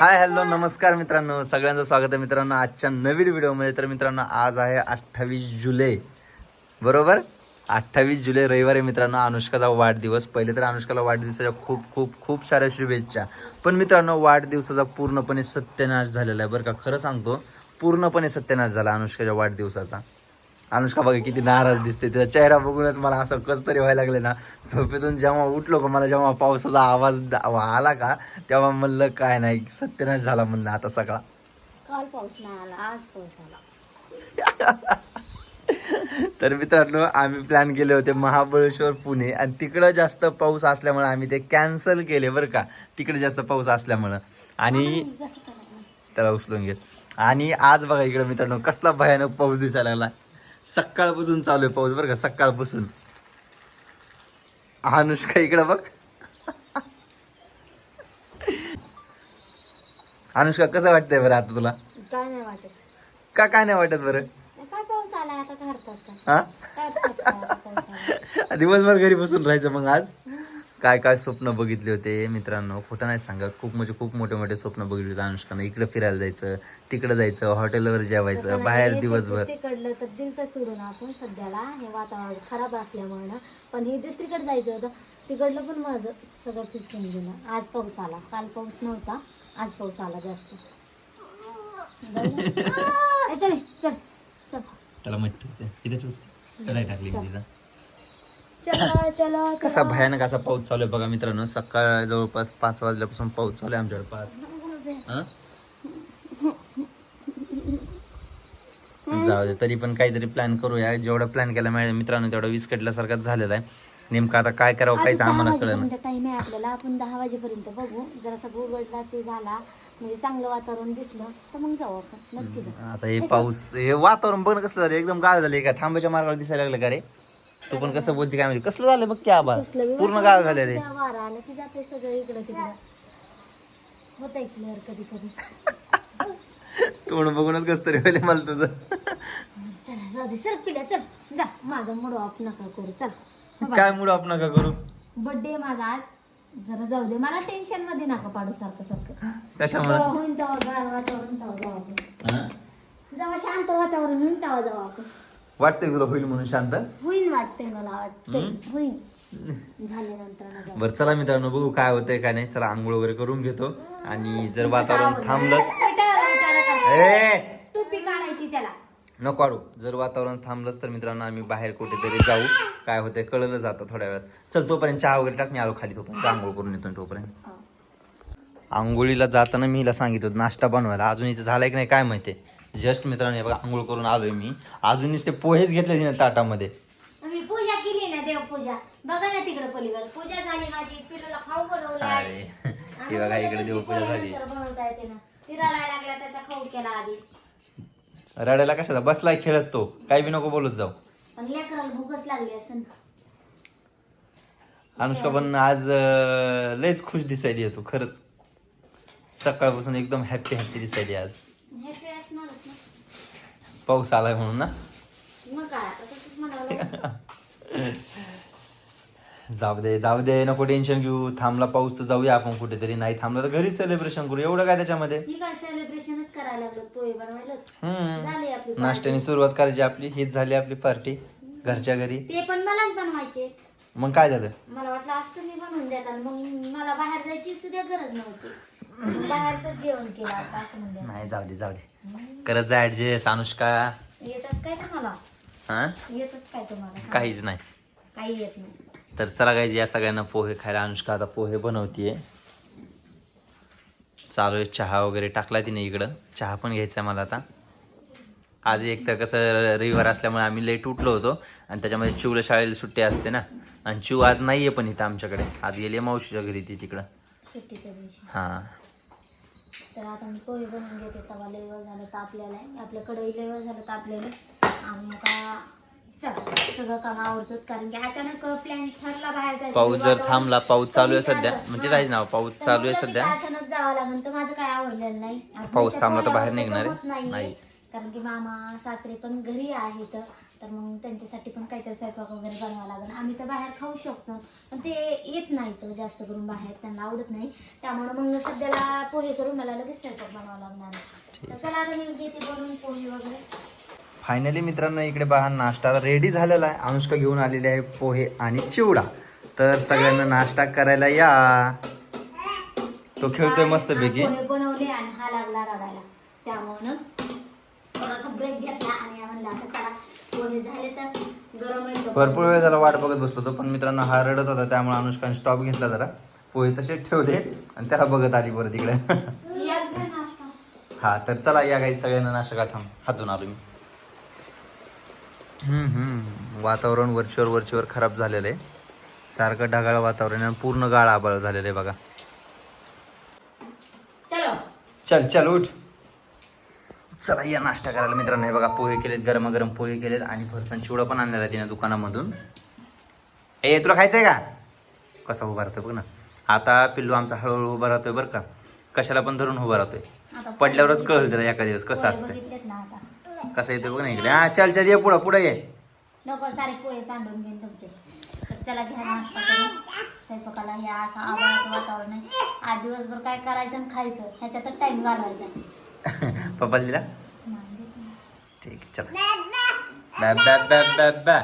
Hi hello नमस्कार मित्रांनो. सगळ्यांचं स्वागत आहे मित्रांनो. आजच्या नवीन व्हिडिओमध्ये तर मित्रांनो आज आहे अठ्ठावीस जुलै. बरोबर? अठ्ठावीस जुलै रविवारी मित्रांनो अनुष्काचा वाढदिवस. पहिले तर अनुष्काला वाढदिवसाच्या खूप खूप खूप साऱ्या शुभेच्छा. पण मित्रांनो वाढदिवसाचा पूर्णपणे सत्यनाश झालेला आहे. बरं का खरं सांगतो पूर्णपणे सत्यनाश झाला अनुष्काच्या वाढदिवसाचा. अनुष्का बघा किती नाराज दिसते. तिचा चेहरा बघूनच मला असं कस तरी व्हायला लागले ना. झोपेतून जेव्हा उठलो का मला जेव्हा पावसाचा आवाज आला का तेव्हा म्हणलं काय नाही सत्यानाश झाला म्हणलं आता सगळा. काल पाऊस नाही आला आज पाऊस आला. तर मित्रांनो आम्ही प्लॅन केले होते महाबळेश्वर पुणे. आणि तिकडं जास्त पाऊस असल्यामुळे आम्ही ते कॅन्सल केले बरं का. तिकडे जास्त पाऊस असल्यामुळं. आणि त्याला उचलून घेत. आणि आज बघा इकडे मित्रांनो कसला भयानक पाऊस दिसायला लागला. सकाळपासून चालू आहे पाऊस बरं का सकाळपासून. अनुष्का इकडे बघ. अनुष्का कसं वाटतंय बरं आता तुला? काय नाही वाटत. का काय नाही वाटत बरं? काय पाऊस आला आता? का हा? काय हरतात का आता पाऊस आला दिवसभर घरी बसून राहायचं मग आज? काय काय स्वप्न बघितले होते मित्रांनो? खोटं नाही सांगत. खूप म्हणजे खूप मोठे मोठे स्वप्न बघितले होते अनुष्कानं. इकडे फिरायला जायचं तिकडे जायचं हॉटेलवर जेवायचं नाही, बाहेर दिवसभर. ते कडलं तर दिलतं सोडून आपण सध्याला. हे वातावरण खराब असल्यामुळे ना. पण हे दुसरीकडे जायचं होतं. तिकडलं पण माझं सगळं फिसकून गेलं. आज पाऊस आला. काल पाऊस नव्हता. आज पाऊस आला जास्त? ए, चल चल चल. त्याला माहिती होते. तिथे. चढाई टाकली मी तिथं चला चला कसा भयानक असा पाऊस चालू आहे बघा मित्रांनो. सकाळ जवळपास पाच वाजल्यापासून पाऊस चालू आहे आमच्याकडे. पाच. हं? जाऊ दे तरी पण काहीतरी प्लॅन करूया. जेवढा प्लॅन केला माझ्या मित्रांनो तेवढा विस्कटल्यासारखाच झालेला आहे. नेमकं आता काय करावं काहीच आम्हाला कळलं वाजेपर्यंत टाइम आहे आपल्याला. आपण दहा वाजेपर्यंत बघू. जरासा उघडला ते झाला. म्हणजे चांगलं वातावरण दिसलं तर मग जाऊ आपण. नक्की जाऊ. आता हे पाऊस हे वातावरण बघ ना कसलं झालं एकदम गाळ झालं का? थांबाच्या मार्गावर दिसायला लागलं का रे? तू पण कसं बोलते काय माहिती? कसलं झालं बघ की आबा कसलं बी पूर्ण गाळ झालं रे त्या वारा आला की जाते सगळं इकडं तिकडं. होत आहे क्लिअर कधी कधी. तोंड बघूनच कसं तरी व्हायला मला तुझं. चला जाऊ दे सर पिल्या चल. जा माझा मूड ऑफ नका करू चल. काय मूड ऑफ नका करू? बर्थडे माझा आज. जरा जाऊ दे मला टेन्शनमध्ये नका पाडू सारखं सारखं. कशामुळे? तेव्हा गार वातावरण तेव्हा जाऊ आपण? जेव्हा शांत वातावरण होईन तेव्हा जाऊ आपण. वाटतंय तुला होईल म्हणून शांत? होईन वाटतंय मला वाटतंय. झाल्यानंतर ना जाऊ बरं चला मित्रांनो बघू काय होतंय काय नाही. चला आंघोळ वगैरे करून घेतो. आणि जर वातावरण थांबलंच टोपी काढायची त्याला. नको काढू जर वातावरण थांबलंच तर मित्रांनो आम्ही बाहेर कुठेतरी जाऊ. काय होतंय कळलं जातं थोड्या वेळात. चल तोपर्यंत चहा वगैरे टाक मी आलो खाली तोपर्यंत आंघोळ करून येतो तोपर्यंत. आंघोळीला जाताना मी हिला सांगितलं नाश्ता बनवायला. अजून इथं झालाय की नाही काय माहिती. जस्ट मित्रांनो बघा आंघोळ करून आलोय मी. अजूनच ते पोहेच घेतले तिने ताटामध्ये. मी पूजा केली ना देवपूजा. बघा ना तिकडे पलीकडे. पूजा झाली माझी. पिल्लूला खाऊ बनवलाय अरे हे बघा इकडे देवपूजा झाली. बनवता येते ना. ती रडायला लागला त्याचा खाऊ केला आधी. रडायला कशाला? बसलाय खेळत तो. काही बी नको बोलत जाऊ. पण लेकराला भूकच लागली असं अनुष्का पण आज अं, लयच खुश दिसायली आहे तू खरंच. सकाळपासून एकदम हॅप्पी हॅप्पी दिसायली आज. पाऊस आलाय म्हणून ना? मग काय आता तसंच म्हणावं लागतं. जाऊ दे जाऊ दे नको टेन्शन घेऊ. थांबला पाऊस तर जाऊया आपण कुठेतरी. नाही थांबला तर घरीच सेलिब्रेशन करू. एवढं काय त्याच्यामध्ये? ही काय सेलिब्रेशनच करायला लागलो पोहे बनवायला. हम्म. झाली आपली party. नाश्त्याने सुरुवात करायची आपली. हीच झाली आपली पार्टी घरच्या घरी. ते पण मलाच बनवायचे. मग काय झालं? मला वाटलं असतं मी बनवून देत मग मला बाहेर जायची सुद्धा गरज नव्हती. बाहेरच जेवण केलं असतं असं म्हणजे नाही जाऊ दे जाऊ दे. करत जा ऍडजस्ट अनुष्का. येतात काय तुम्हाला? हा? येतच काय तुम्हाला? काहीच नाही. काही येत नाही. तर चला काय या सगळ्यांना पोहे खायला. अनुष्का आता पोहे बनवतीये. चालू आहे चहा वगैरे टाकला तिने इकडं. चहा पण घ्यायचा आहे मला आता. आज एक तर कसं रविवार असल्यामुळे आम्ही लेट उठलो होतो आणि त्याच्यामध्ये चिवला शाळेला सुट्टी असते ना. आणि चिव आज नाही आहे पण इथं आमच्याकडे. आज गेली मावशीच्या घरी ती तिकडं. सुट्टीच्या दिवशी. हां. तर आता मी पोहे बनवून घेते तवा लेवल झालं तापलेलं आहे आपल्याकडे लेवल झालं तापलेलं आहे. आणि आता चल सगळं काम आवडतं कारण की अचानक प्लॅन ठरला बाहेर जायचं पाऊस जर थांबला पाऊस चालू आहे सध्या. म्हणजे. जायचं ना पाऊस तर चालू आहे सध्या अचानक जावं लागेल तर माझं काय आवडलेलं नाही पाऊस थांबला तर बाहेर निघणार. नाही. कारण की मामा सासरे पण घरी आहेत तर मग त्यांच्यासाठी पण काहीतरी स्वयंपाक वगैरे बनवावं लागेल. आम्ही तर बाहेर खाऊ शकतो पण ते येत नाही तर जास्त करून बाहेर त्यांना आवडत नाही. त्यामुळे मग सध्याला पोहे करून मला लगेच स्वयंपाक बनवावा लागणार. तर चला आता मी घेते बनवून पोहे वगैरे. फायनली मित्रांनो इकडे पहा नाश्ता रेडी झालेला आहे. अनुष्का घेऊन आलेली आहे पोहे आणि चिवडा. तर सगळ्यांना नाश्ता करायला या. तो खेळतोय मस्तपैकी. हा पोहे बनवले आणि हा लागला रडायला. त्यामुळं थोडासा ब्रेक घेतला आणि म्हणलं आता चला पोहे झाले तर गरम आहे तोपर्यंत. भरपूर वेळ त्याला वाट बघत बसलो होतो पण मित्रांनो हा रडत होता त्यामुळे अनुष्काने स्टॉप घेतला जरा पोहे तसेच ठेवले आणि त्याला बघत आली परत इकडे या घ्या नाश्ता. हा तर चला या काही सगळ्यांना नाश्ता का थांब हातून आलो मी हम्म, हम्म. वातावरण वरचीवर वरचीवर खराब झालेलं आहे सारखं ढगाळ वातावरण आहे आणि पूर्ण गाळ आबाळ झालेलं आहे बघा चलो चल चल उठ चला या नाश्ता करायला मित्रांनो. हे बघा पोहे केलेत गरमागरम पोहे केलेत आणि फरसाण चिवडा पण आणलेला आहे तिने दुकानामधून. ए तुला खायचंय का? कसा उभा राहतोय बघ ना. आता पिल्लू आमचा हळूहळू उभा राहतोय बरं का. कशाला पण धरून उभा राहतोय. पडल्यावरच कळलं त्याला एका दिवस कसं असतं कसं येतं बघ ना इकडे. हा चल चल ये पुढं पुढे ये. नको सारे पोहे सांडून घेईन तुमचे. तर चला घ्या नाश्ता करून. स्वयंपाकाला असं आवाज वातावरण आहे. आज दिवसभर काय करायचं आणि खायचं ह्याच्यातच टाइम घालवायचा. पप्पाला दिला नाही देत नाही. ठीक आहे चला बॅ बॅ बॅ बॅ बॅ